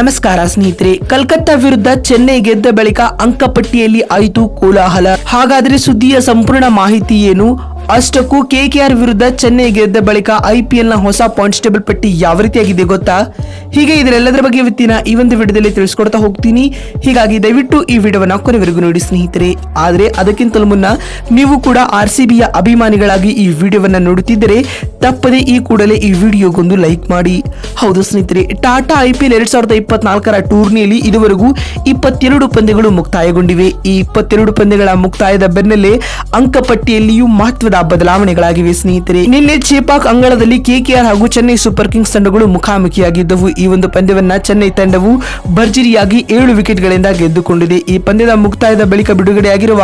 ನಮಸ್ಕಾರ ಸ್ನೇಹಿತರೆ. ಕಲ್ಕತ್ತಾ ವಿರುದ್ಧ ಚೆನ್ನೈ ಗೆದ್ದ ಬಳಿಕ ಅಂಕಪಟ್ಟಿಯಲ್ಲಿ ಆಯಿತು ಕೋಲಾಹಲ. ಹಾಗಾದ್ರೆ ಸುದ್ದಿಯ ಸಂಪೂರ್ಣ ಮಾಹಿತಿ ಏನು? ಅಷ್ಟಕ್ಕೂ ಕೆಕೆಆರ್ ವಿರುದ್ಧ ಚೆನ್ನೈ ಗೆದ್ದ ಬಳಿಕ ಐಪಿಎಲ್ನ ಹೊಸ ಪಾಯಿಂಟ್ಸ್ ಟೇಬಲ್ ಪಟ್ಟಿ ಯಾವ ರೀತಿಯಾಗಿದೆ ಗೊತ್ತಾ? ಹೀಗೆ ಇದರೆಲ್ಲದರ ಬಗ್ಗೆ ಇವತ್ತಿನ ಈ ಒಂದು ವಿಡಿಯೋದಲ್ಲಿ ತಿಳಿಸ್ಕೊಡ್ತಾ ಹೋಗ್ತೀನಿ. ಹೀಗಾಗಿ ದಯವಿಟ್ಟು ಈ ವಿಡಿಯೋವನ್ನ ಕೊನೆವರೆಗೂ ನೋಡಿ ಸ್ನೇಹಿತರೆ. ಆದರೆ ಅದಕ್ಕಿಂತಲೂ ಮುನ್ನ ನೀವು ಕೂಡ ಆರ್ ಸಿ ಅಭಿಮಾನಿಗಳಾಗಿ ಈ ವಿಡಿಯೋವನ್ನ ನೋಡುತ್ತಿದ್ದರೆ ತಪ್ಪದೆ ಈ ಕೂಡಲೇ ಈ ವಿಡಿಯೋಗೊಂದು ಲೈಕ್ ಮಾಡಿ. ಹೌದು ಸ್ನೇಹಿತರೆ, ಟಾಟಾ ಐಪಿಎಲ್ ಎರಡ್ ಸಾವಿರದ ಇಪ್ಪತ್ನಾಲ್ಕರ ಟೂರ್ನಿಯಲ್ಲಿ ಇದುವರೆಗೂ ಇಪ್ಪತ್ತೆರಡು ಪಂದ್ಯಗಳು ಮುಕ್ತಾಯಗೊಂಡಿವೆ. ಈ ಇಪ್ಪತ್ತೆರಡು ಪಂದ್ಯಗಳ ಮುಕ್ತಾಯದ ಬೆನ್ನಲ್ಲೇ ಅಂಕಪಟ್ಟಿಯಲ್ಲಿಯೂ ಮಹತ್ವದ ಬದಲಾವಣೆಗಳಾಗಿವೆ, ಸ್ನೇಹಿತರೆ. ನಿನ್ನೆ ಚೇಪಾಕ್ ಅಂಗಳದಲ್ಲಿ ಕೆಕೆಆರ್ ಹಾಗೂ ಚೆನ್ನೈ ಸೂಪರ್ ಕಿಂಗ್ಸ್ ತಂಡಗಳು ಮುಖಾಮುಖಿಯಾಗಿದ್ದವು. ಈ ಒಂದು ಪಂದ್ಯವನ್ನ ಚೆನ್ನೈ ತಂಡವು ಭರ್ಜರಿಯಾಗಿ ಏಳು ವಿಕೆಟ್ಗಳಿಂದ ಗೆದ್ದುಕೊಂಡಿದೆ. ಈ ಪಂದ್ಯದ ಮುಕ್ತಾಯದ ಬಳಿಕ ಬಿಡುಗಡೆಯಾಗಿರುವ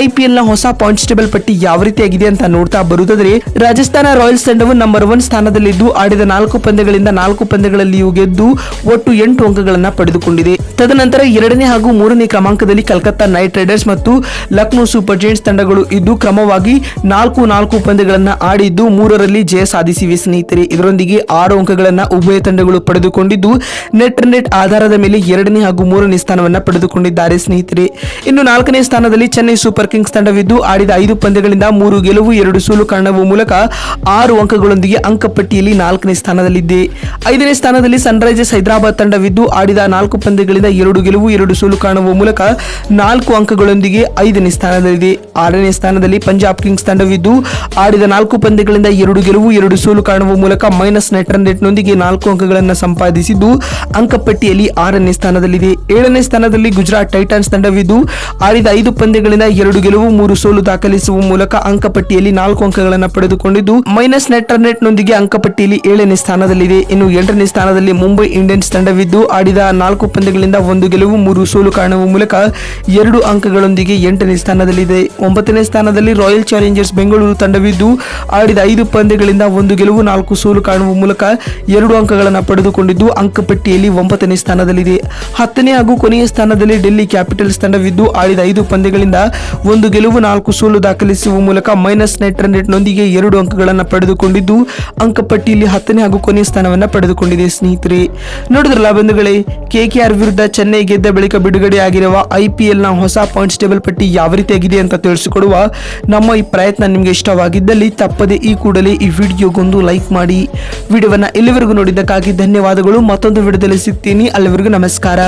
ಐಪಿಎಲ್ನ ಹೊಸ ಪಾಯಿಂಟ್ಸ್ ಟೇಬಲ್ ಪಟ್ಟಿ ಯಾವ ರೀತಿಯಾಗಿದೆ ಅಂತ ನೋಡ್ತಾ ಬರುವುದಾದ್ರೆ ರಾಜಸ್ಥಾನ ರಾಯಲ್ಸ್ ತಂಡವು ನಂಬರ್ ಒನ್ ಸ್ಥಾನದಲ್ಲಿದ್ದು, ಆಡಿದ ನಾಲ್ಕು ಪಂದ್ಯಗಳಿಂದ ನಾಲ್ಕು ಪಂದ್ಯಗಳಲ್ಲಿಯೂ ಗೆದ್ದು ಒಟ್ಟು ಎಂಟು ಅಂಕಗಳನ್ನ ಪಡೆದುಕೊಂಡಿದೆ. ತದನಂತರ ಎರಡನೇ ಹಾಗೂ ಮೂರನೇ ಕ್ರಮಾಂಕದಲ್ಲಿ ಕಲ್ಕತ್ತಾ ನೈಟ್ ರೈಡರ್ಸ್ ಮತ್ತು ಲಕ್ನೋ ಸೂಪರ್ ಜೈಂಟ್ಸ್ ತಂಡಗಳು ಇದ್ದು, ಕ್ರಮವಾಗಿ ನಾಲ್ಕು ನಾಲ್ಕು ಪಂದ್ಯಗಳನ್ನು ಆಡಿದ್ದು ಮೂರರಲ್ಲಿ ಜಯ ಸಾಧಿಸಿವೆ ಸ್ನೇಹಿತರೆ. ಇದರೊಂದಿಗೆ ಆರು ಅಂಕಗಳನ್ನು ಉಭಯ ತಂಡಗಳು ಪಡೆದುಕೊಂಡಿದ್ದು, ನೆಟ್ ನೆಟ್ ಆಧಾರದ ಮೇಲೆ ಎರಡನೇ ಹಾಗೂ ಮೂರನೇ ಸ್ಥಾನವನ್ನು ಪಡೆದುಕೊಂಡಿದ್ದಾರೆ ಸ್ನೇಹಿತರೆ. ಇನ್ನು ನಾಲ್ಕನೇ ಸ್ಥಾನದಲ್ಲಿ ಚೆನ್ನೈ ಸೂಪರ್ ಕಿಂಗ್ಸ್ ತಂಡವಿದ್ದು, ಆಡಿದ ಐದು ಪಂದ್ಯಗಳಿಂದ ಮೂರು ಗೆಲುವು, ಎರಡು ಸೋಲು ಕಾಣುವ ಮೂಲಕ ಆರು ಅಂಕಗಳೊಂದಿಗೆ ಅಂಕಪಟ್ಟಿಯಲ್ಲಿ ನಾಲ್ಕನೇ ಸ್ಥಾನದಲ್ಲಿದೆ. ಐದನೇ ಸ್ಥಾನದಲ್ಲಿ ಸನ್ರೈಸರ್ಸ್ ಹೈದರಾಬಾದ್ ತಂಡವಿದ್ದು, ಆಡಿದ ನಾಲ್ಕು ಪಂದ್ಯಗಳಿಂದ ಎರಡು ಗೆಲುವು, ಎರಡು ಸೋಲು ಕಾಣುವ ಮೂಲಕ ನಾಲ್ಕು ಅಂಕಗಳೊಂದಿಗೆ ಐದನೇ ಸ್ಥಾನದಲ್ಲಿದೆ. ಆರನೇ ಸ್ಥಾನದಲ್ಲಿ ಪಂಜಾಬ್ ಕಿಂಗ್ಸ್ ತಂಡವಿದ್ದು ಆಡಿದ ನಾಲ್ಕು ಪಂದ್ಯಗಳಿಂದ ಎರಡು ಗೆಲುವು, ಎರಡು ಸೋಲು ಕಾಣುವ ಮೂಲಕ ಮೈನಸ್ ನೆಟ್ ರನ್ ರೇಟ್ನೊಂದಿಗೆ ನಾಲ್ಕು ಅಂಕಗಳನ್ನು ಸಂಪಾದಿಸಿದ್ದು ಅಂಕಪಟ್ಟಿಯಲ್ಲಿ ಆರನೇ ಸ್ಥಾನದಲ್ಲಿದೆ. ಏಳನೇ ಸ್ಥಾನದಲ್ಲಿ ಗುಜರಾತ್ ಟೈಟನ್ಸ್ ತಂಡವಿದ್ದು ಆಡಿದ ಐದು ಪಂದ್ಯಗಳಿಂದ ಎರಡು ಗೆಲುವು, ಮೂರು ಸೋಲು ದಾಖಲಿಸುವ ಮೂಲಕ ಅಂಕಪಟ್ಟಿಯಲ್ಲಿ ನಾಲ್ಕು ಅಂಕಗಳನ್ನು ಪಡೆದುಕೊಂಡಿದ್ದು ಮೈನಸ್ ನೆಟ್ ರನ್ ರೇಟ್ನೊಂದಿಗೆ ಅಂಕಪಟ್ಟಿಯಲ್ಲಿ ಏಳನೇ ಸ್ಥಾನದಲ್ಲಿದೆ. ಇನ್ನು ಎಂಟನೇ ಸ್ಥಾನದಲ್ಲಿ ಮುಂಬೈ ಇಂಡಿಯನ್ಸ್ ತಂಡವಿದ್ದು ಆಡಿದ ನಾಲ್ಕು ಪಂದ್ಯಗಳಿಂದ ಒಂದು ಗೆಲುವು, ಮೂರು ಸೋಲು ಕಾಣುವ ಮೂಲಕ ಎರಡು ಅಂಕಗಳೊಂದಿಗೆ ಎಂಟನೇ ಸ್ಥಾನದಲ್ಲಿದೆ. ಒಂಬತ್ತನೇ ಸ್ಥಾನದಲ್ಲಿ ರಾಯಲ್ ಚಾಲೆಂಜರ್ಸ್ ಬೆಂಗಳೂರು ತಂಡವಿದ್ದು ಆಡಿದ ಐದು ಪಂದ್ಯಗಳಿಂದ ಒಂದು ಗೆಲುವು, ನಾಲ್ಕು ಸೋಲು ಕಾಣುವ ಮೂಲಕ ಎರಡು ಅಂಕಗಳನ್ನು ಪಡೆದುಕೊಂಡಿದ್ದು ಅಂಕಪಟ್ಟಿಯಲ್ಲಿ ಒಂಬತ್ತನೇ ಸ್ಥಾನದಲ್ಲಿದೆ. ಹತ್ತನೇ ಹಾಗೂ ಕೊನೆಯ ಸ್ಥಾನದಲ್ಲಿ ಡೆಲ್ಲಿ ಕ್ಯಾಪಿಟಲ್ಸ್ ತಂಡವಿದ್ದು ಆಡಿದ ಐದು ಪಂದ್ಯಗಳಿಂದ ಒಂದು ಗೆಲುವು, ನಾಲ್ಕು ಸೋಲು ದಾಖಲಿಸುವ ಮೂಲಕ ಮೈನಸ್ ನೆಟ್ ರನ್ ರೇಟ್ನೊಂದಿಗೆ ಎರಡು ಅಂಕಗಳನ್ನು ಪಡೆದುಕೊಂಡಿದ್ದು ಅಂಕಪಟ್ಟಿಯಲ್ಲಿ ಹತ್ತನೇ ಹಾಗೂ ಕೊನೆಯ ಸ್ಥಾನವನ್ನು ಪಡೆದುಕೊಂಡಿದೆ ಸ್ನೇಹಿತರೆ. ನೋಡಿದ್ರಲ್ಲ ಬಂಧುಗಳೇ, ಕೆಕೆಆರ್ ವಿರುದ್ಧ ಚೆನ್ನೈ ಗೆದ್ದ ಬಳಿಕ ಬಿಡುಗಡೆಯಾಗಿರುವ ಐಪಿಎಲ್ನ ಹೊಸ ಪಾಯಿಂಟ್ಸ್ ಟೇಬಲ್ ಪಟ್ಟಿ ಯಾವ ರೀತಿಯಾಗಿದೆ ಅಂತ ತಿಳಿಸಿಕೊಡುವ ನಮ್ಮ ಈ ಪ್ರಯತ್ನ ನಿಮಗೆ ಇಷ್ಟವಾಗಿದ್ದಲ್ಲಿ ತಪ್ಪದೆ ಈ ಕೂಡಲೇ ಈ ವಿಡಿಯೋಗೊಂದು ಲೈಕ್ ಮಾಡಿ ವಿಡಿಯೋವನ್ನು ಇಲ್ಲಿವರೆಗೂ ನೋಡಿದ್ದಕ್ಕಾಗಿ ಧನ್ಯವಾದಗಳು. ಮತ್ತೊಂದು ವಿಡಿಯೋದಲ್ಲಿ ಸಿಗ್ತೀನಿ. ಅಲ್ಲಿವರೆಗೂ ನಮಸ್ಕಾರ.